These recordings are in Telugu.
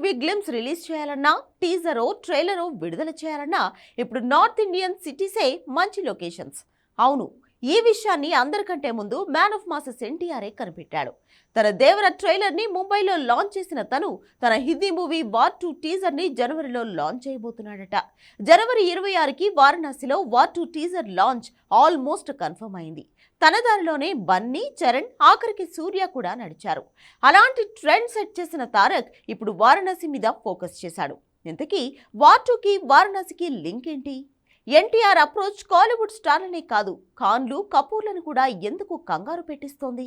మూవీ గ్లిమ్స్ రిలీజ్ చేయాలన్నా టీజరో ట్రైలరో విడుదల చేయాలన్నా ఇప్పుడు నార్త్ ఇండియన్ సిటీసే మంచి లొకేషన్స్. అవును ఈ విషయాన్ని అందరికంటే ముందు మ్యాన్ ఆఫ్ మాసెస్ ఎన్టీఆర్ఏ కనిపెట్టాడు. తన దేవర ట్రైలర్ని ముంబైలో లాంచ్ చేసిన తను తన హిందీ మూవీ వార్ టూ టీజర్ని జనవరిలో లాంచ్ చేయబోతున్నాడట. జనవరి ఇరవై ఆరుకి వారణాసిలో war two teaser launch almost confirm అయింది. తన దారిలోనే బన్నీ చరణ్ ఆఖరికి సూర్య కూడా నడిచారు. అలాంటి ట్రెండ్ సెట్ చేసిన తారక్ ఇప్పుడు వారణాసి మీద ఫోకస్ చేశాడు. ఇంతకీ వార్ టూకి వారణాసికి లింక్ ఏంటి? ఎన్టీఆర్ అప్రోచ్ కాలీవుడ్ స్టార్లనే కాదు. ఖాన్లు కపూర్లను కూడా ఎందుకు కంగారు పెట్టిస్తోంది?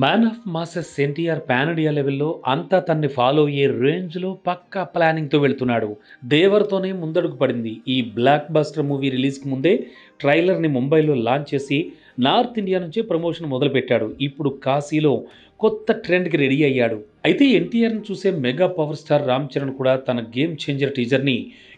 Man of masses NTR pan India లెవెల్లో అంతా తన్ని ఫాలో అయ్యే రేంజ్లో పక్కా ప్లానింగ్తో వెళ్తున్నాడు. దేవర్తోనే ముందడుగు పడింది. ఈ బ్లాక్ బస్టర్ మూవీ రిలీజ్కి ముందే ట్రైలర్ని ముంబైలో లాంచ్ చేసి నార్త్ ఇండియా నుంచే ప్రమోషన్ మొదలుపెట్టాడు. ఇప్పుడు కాశీలో కొత్త ట్రెండ్కి రెడీ అయ్యాడు. అయితే ఎన్టీఆర్ని చూసే mega power star Ram Charan కూడా తన గేమ్ చేంజర్ టీజర్ని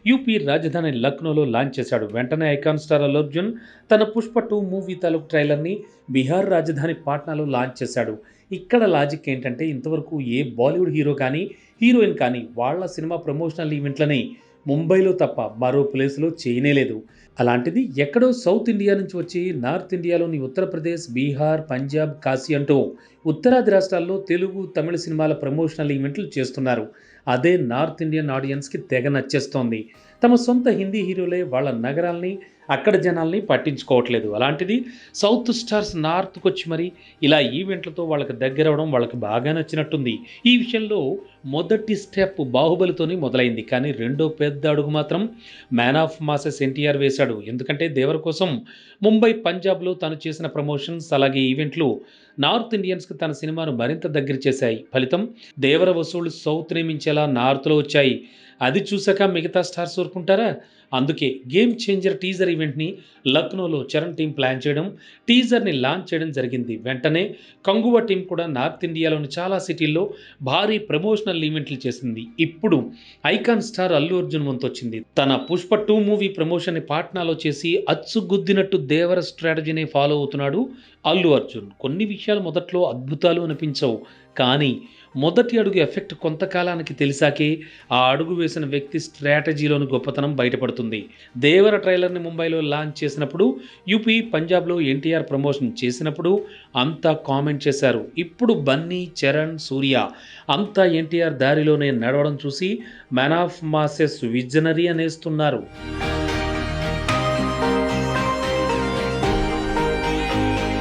యూపీ రాజధాని లక్నోలో లాంచ్ చేశాడు. వెంటనే ఐకాన్ స్టార్ అల్లు అర్జున్ తన పుష్ప టూ మూవీ తాలూకు ట్రైలర్ని బీహార్ రాజధాని పాట్నాలో లాంచ్ చేశాడు. ఇక్కడ లాజిక్ ఏంటంటే ఇంతవరకు ఏ బాలీవుడ్ హీరో కానీ హీరోయిన్ కానీ వాళ్ళ సినిమా ప్రమోషనల్ ఈవెంట్లని ముంబైలో తప్ప మరో ప్లేస్లో చేయనేలేదు అలాంటిది ఎక్కడో సౌత్ ఇండియా నుంచి వచ్చి నార్త్ ఇండియాలోని ఉత్తరప్రదేశ్ బీహార్ పంజాబ్ కాశీ అంటూ ఉత్తరాది రాష్ట్రాల్లో తెలుగు తమిళ సినిమాల ప్రమోషనల్ ఈవెంట్లు చేస్తున్నారు. అదే నార్త్ ఇండియన్ ఆడియన్స్కి తెగ నచ్చేస్తోంది. తమ సొంత హిందీ హీరోలే వాళ్ళ నగరాల్ని అక్కడ జనాల్ని పట్టించుకోవట్లేదు. అలాంటిది సౌత్ స్టార్స్ నార్త్కి వచ్చి మరి ఇలా ఈవెంట్లతో వాళ్ళకి దగ్గరవడం వాళ్ళకి బాగా నచ్చినట్టుంది. ఈ విషయంలో మొదటి స్టెప్ బాహుబలితోనే మొదలైంది. కానీ రెండో పెద్ద అడుగు మాత్రం మ్యాన్ ఆఫ్ మాసెస్ ఎన్టీఆర్ వేశాడు. ఎందుకంటే దేవర కోసం ముంబై పంజాబ్లో తను చేసిన ప్రమోషన్స్ అలాగే ఈవెంట్లు నార్త్ ఇండియన్స్కి తన సినిమాను మరింత దగ్గర చేశాయి. ఫలితం దేవర వసూళ్ళు సౌత్ నియమించేలా నార్త్లో వచ్చాయి. అది చూశాక మిగతా స్టార్స్ ఊరుకుంటారా? అందుకే గేమ్ చేంజర్ టీజర్ ఈవెంట్ని లక్నోలో చరణ్ టీం ప్లాన్ చేయడం టీజర్ని లాంచ్ చేయడం జరిగింది. వెంటనే కంగువ టీం కూడా నార్త్ ఇండియాలోని చాలా సిటీల్లో భారీ ప్రమోషన్ ప్రమోషనల్ ఈవెంట్లు చేసింది. ఇప్పుడు ఐకాన్ స్టార్ అల్లు అర్జున్ వంతొచ్చింది తన పుష్ప టూ మూవీ ప్రమోషన్ని పాట్నాలో చేసి అచ్చుగుద్దినట్టు దేవర స్ట్రాటజీని ఫాలో అవుతున్నాడు అల్లు అర్జున్. కొన్ని విషయాలు మొదట్లో అద్భుతాలు అనిపించవు. కానీ మొదటి అడుగు ఎఫెక్ట్ కొంతకాలానికి తెలిసాకే ఆ అడుగు వేసిన వ్యక్తి స్ట్రాటజీలోని గొప్పతనం బయటపడుతుంది. దేవర ట్రైలర్ని ముంబైలో లాంచ్ చేసినప్పుడు యూపీ పంజాబ్లో ఎన్టీఆర్ ప్రమోషన్ చేసినప్పుడు అంతా కామెంట్ చేశారు. ఇప్పుడు బన్నీ చరణ్ సూర్య అంతా ఎన్టీఆర్ దారిలోనే నడవడం చూసి మ్యాన్ ఆఫ్ మాసెస్ విజనరీ అనేస్తున్నారు.